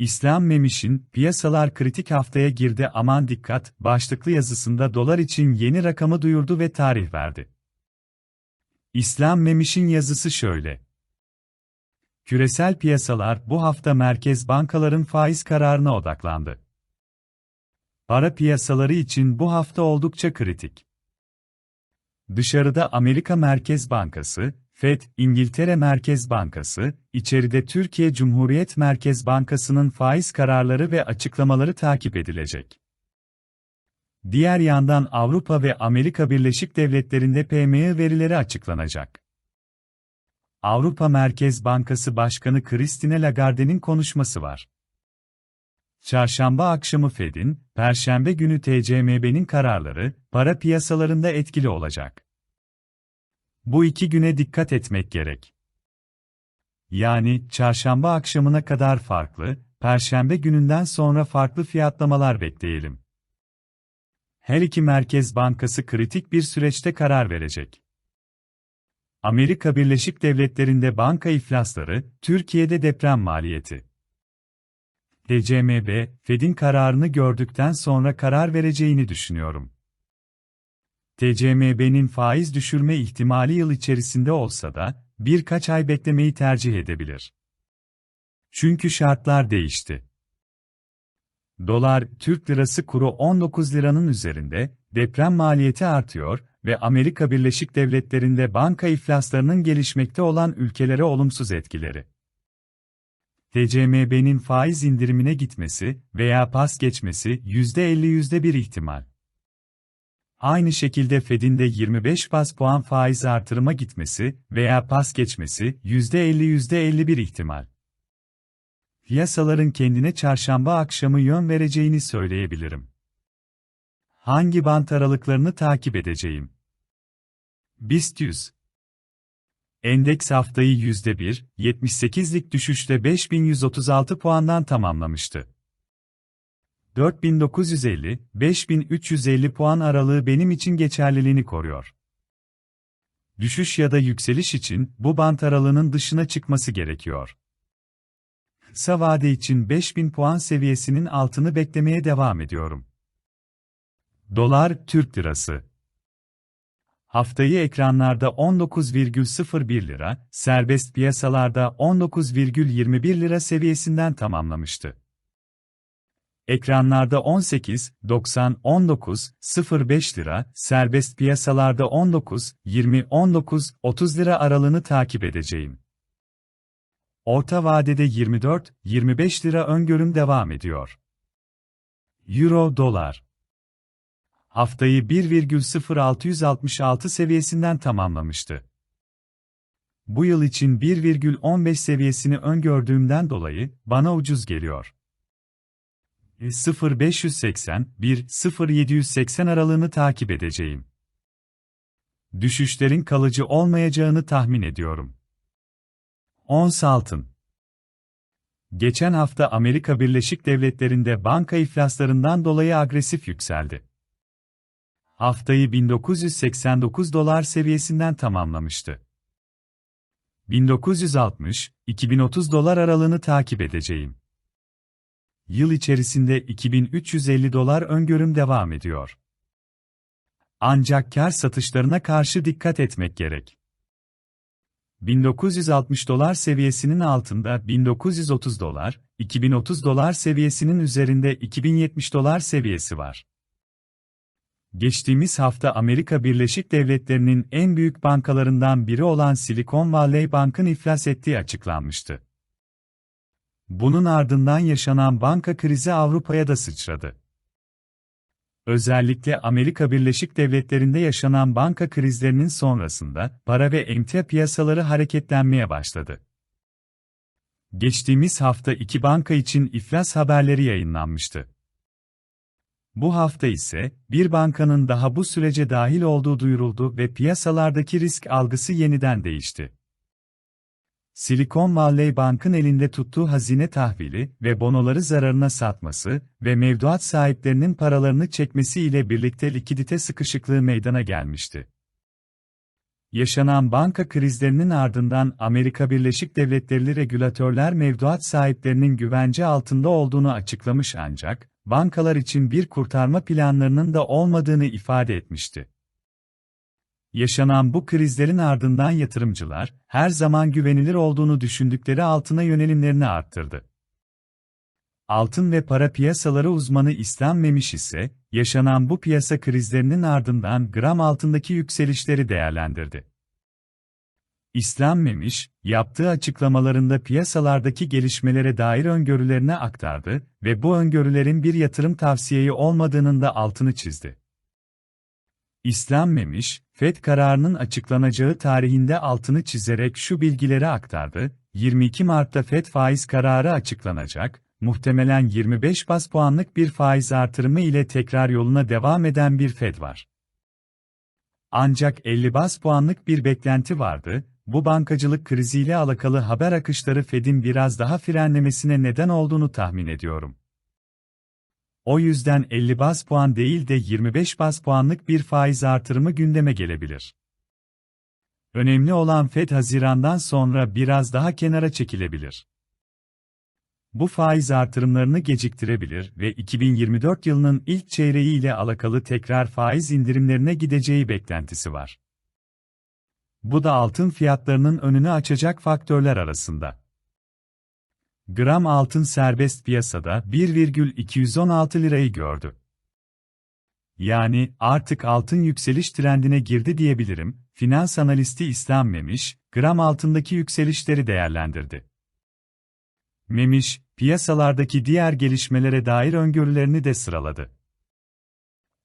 İslam Memiş'in piyasalar kritik haftaya girdi aman dikkat başlıklı yazısında dolar için yeni rakamı duyurdu ve tarih verdi. İslam Memiş'in yazısı şöyle. Küresel piyasalar bu hafta merkez bankaların faiz kararına odaklandı. Para piyasaları için bu hafta oldukça kritik. Dışarıda Amerika Merkez Bankası, FED, İngiltere Merkez Bankası, içeride Türkiye Cumhuriyet Merkez Bankası'nın faiz kararları ve açıklamaları takip edilecek. Diğer yandan Avrupa ve Amerika Birleşik Devletleri'nde PMI verileri açıklanacak. Avrupa Merkez Bankası Başkanı Christine Lagarde'nin konuşması var. Çarşamba akşamı Fed'in, Perşembe günü TCMB'nin kararları, para piyasalarında etkili olacak. Bu iki güne dikkat etmek gerek. Yani, çarşamba akşamına kadar farklı, perşembe gününden sonra farklı fiyatlamalar bekleyelim. Her iki merkez bankası kritik bir süreçte karar verecek. Amerika Birleşik Devletleri'nde banka iflasları, Türkiye'de deprem maliyeti. TCMB, Fed'in kararını gördükten sonra karar vereceğini düşünüyorum. TCMB'nin faiz düşürme ihtimali yıl içerisinde olsa da, birkaç ay beklemeyi tercih edebilir. Çünkü şartlar değişti. Dolar, Türk lirası kuru 19 liranın üzerinde, deprem maliyeti artıyor ve Amerika Birleşik Devletleri'nde banka iflaslarının gelişmekte olan ülkelere olumsuz etkileri. TCMB'nin faiz indirimine gitmesi veya pas geçmesi %50-%1 ihtimal. Aynı şekilde Fed'in de 25 bas puan faiz artırıma gitmesi veya pas geçmesi %50-%51 ihtimal. Piyasaların kendine çarşamba akşamı yön vereceğini söyleyebilirim. Hangi bant aralıklarını takip edeceğim? BIST 100 Endeks haftayı %1, 78'lik düşüşle 5136 puandan tamamlamıştı. 4950-5350 puan aralığı benim için geçerliliğini koruyor. Düşüş ya da yükseliş için bu bant aralığının dışına çıkması gerekiyor. Kısa vade için 5000 puan seviyesinin altını beklemeye devam ediyorum. Dolar, Türk Lirası Haftayı ekranlarda 19,01 lira, serbest piyasalarda 19,21 lira seviyesinden tamamlamıştı. Ekranlarda 18, 90, 19, 05 lira, serbest piyasalarda 19, 20, 19, 30 lira aralığını takip edeceğim. Orta vadede 24, 25 lira öngörüm devam ediyor. Euro dolar haftayı 1,0666 seviyesinden tamamlamıştı. Bu yıl için 1,15 seviyesini öngördüğümden dolayı bana ucuz geliyor. 0580 1 0780 aralığını takip edeceğim. Düşüşlerin kalıcı olmayacağını tahmin ediyorum. Ons altın Geçen hafta Amerika Birleşik Devletleri'nde banka iflaslarından dolayı agresif yükseldi. Haftayı 1989 dolar seviyesinden tamamlamıştı. 1960-2030 dolar aralığını takip edeceğim. Yıl içerisinde 2350 dolar öngörüm devam ediyor. Ancak kar satışlarına karşı dikkat etmek gerek. 1960 dolar seviyesinin altında 1930 dolar, 2030 dolar seviyesinin üzerinde 2070 dolar seviyesi var. Geçtiğimiz hafta Amerika Birleşik Devletleri'nin en büyük bankalarından biri olan Silicon Valley Bank'ın iflas ettiği açıklanmıştı. Bunun ardından yaşanan banka krizi Avrupa'ya da sıçradı. Özellikle Amerika Birleşik Devletleri'nde yaşanan banka krizlerinin sonrasında para ve emtia piyasaları hareketlenmeye başladı. Geçtiğimiz hafta iki banka için iflas haberleri yayınlanmıştı. Bu hafta ise bir bankanın daha bu sürece dahil olduğu duyuruldu ve piyasalardaki risk algısı yeniden değişti. Silikon Valley Bank'ın elinde tuttuğu hazine tahvili ve bonoları zararına satması ve mevduat sahiplerinin paralarını çekmesi ile birlikte likidite sıkışıklığı meydana gelmişti. Yaşanan banka krizlerinin ardından Amerika Birleşik Devletleri regülatörler mevduat sahiplerinin güvence altında olduğunu açıklamış ancak, bankalar için bir kurtarma planlarının da olmadığını ifade etmişti. Yaşanan bu krizlerin ardından yatırımcılar, her zaman güvenilir olduğunu düşündükleri altına yönelimlerini arttırdı. Altın ve para piyasaları uzmanı İslam Memiş ise, yaşanan bu piyasa krizlerinin ardından gram altındaki yükselişleri değerlendirdi. İslam Memiş, yaptığı açıklamalarında piyasalardaki gelişmelere dair öngörülerini aktardı ve bu öngörülerin bir yatırım tavsiyeyi olmadığının da altını çizdi. İslam Memiş, FED kararının açıklanacağı tarihinde altını çizerek şu bilgileri aktardı, 22 Mart'ta FED faiz kararı açıklanacak, muhtemelen 25 bas puanlık bir faiz artırımı ile tekrar yoluna devam eden bir FED var. Ancak 50 bas puanlık bir beklenti vardı, bu bankacılık kriziyle alakalı haber akışları Fed'in biraz daha frenlemesine neden olduğunu tahmin ediyorum. O yüzden 50 bas puan değil de 25 bas puanlık bir faiz artırımı gündeme gelebilir. Önemli olan Fed Haziran'dan sonra biraz daha kenara çekilebilir. Bu faiz artırımlarını geciktirebilir ve 2024 yılının ilk çeyreği ile alakalı tekrar faiz indirimlerine gideceği beklentisi var. Bu da altın fiyatlarının önünü açacak faktörler arasında. Gram altın serbest piyasada 1,216 lirayı gördü. Yani artık altın yükseliş trendine girdi diyebilirim. Finans analisti İslam Memiş, gram altındaki yükselişleri değerlendirdi. Memiş, piyasalardaki diğer gelişmelere dair öngörülerini de sıraladı.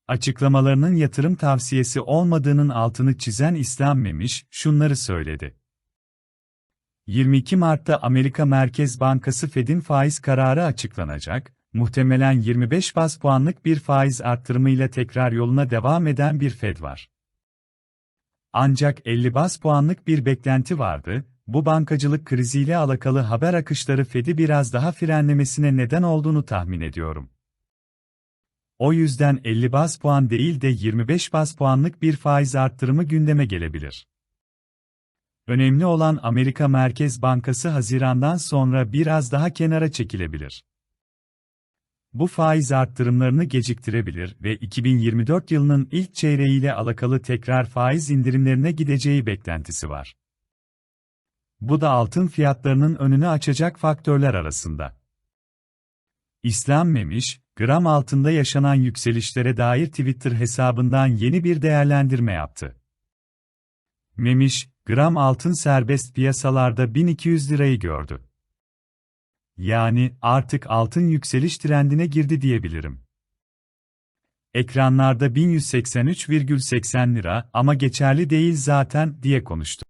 Açıklamalarının yatırım tavsiyesi olmadığının altını çizen İslam Memiş, şunları söyledi. 22 Mart'ta Amerika Merkez Bankası Fed'in faiz kararı açıklanacak, muhtemelen 25 bas puanlık bir faiz arttırımıyla tekrar yoluna devam eden bir Fed var. Ancak 50 bas puanlık bir beklenti vardı, bu bankacılık kriziyle alakalı haber akışları Fed'i biraz daha frenlemesine neden olduğunu tahmin ediyorum. O yüzden 50 bas puan değil de 25 bas puanlık bir faiz arttırımı gündeme gelebilir. Önemli olan Amerika Merkez Bankası Haziran'dan sonra biraz daha kenara çekilebilir. Bu faiz arttırımlarını geciktirebilir ve 2024 yılının ilk çeyreğiyle alakalı tekrar faiz indirimlerine gideceği beklentisi var. Bu da altın fiyatlarının önünü açacak faktörler arasında. İslam Memiş, gram altında yaşanan yükselişlere dair Twitter hesabından yeni bir değerlendirme yaptı. Memiş, gram altın serbest piyasalarda 1200 lirayı gördü. Yani artık altın yükseliş trendine girdi diyebilirim. Ekranlarda 1183,80 lira ama geçerli değil zaten diye konuştu.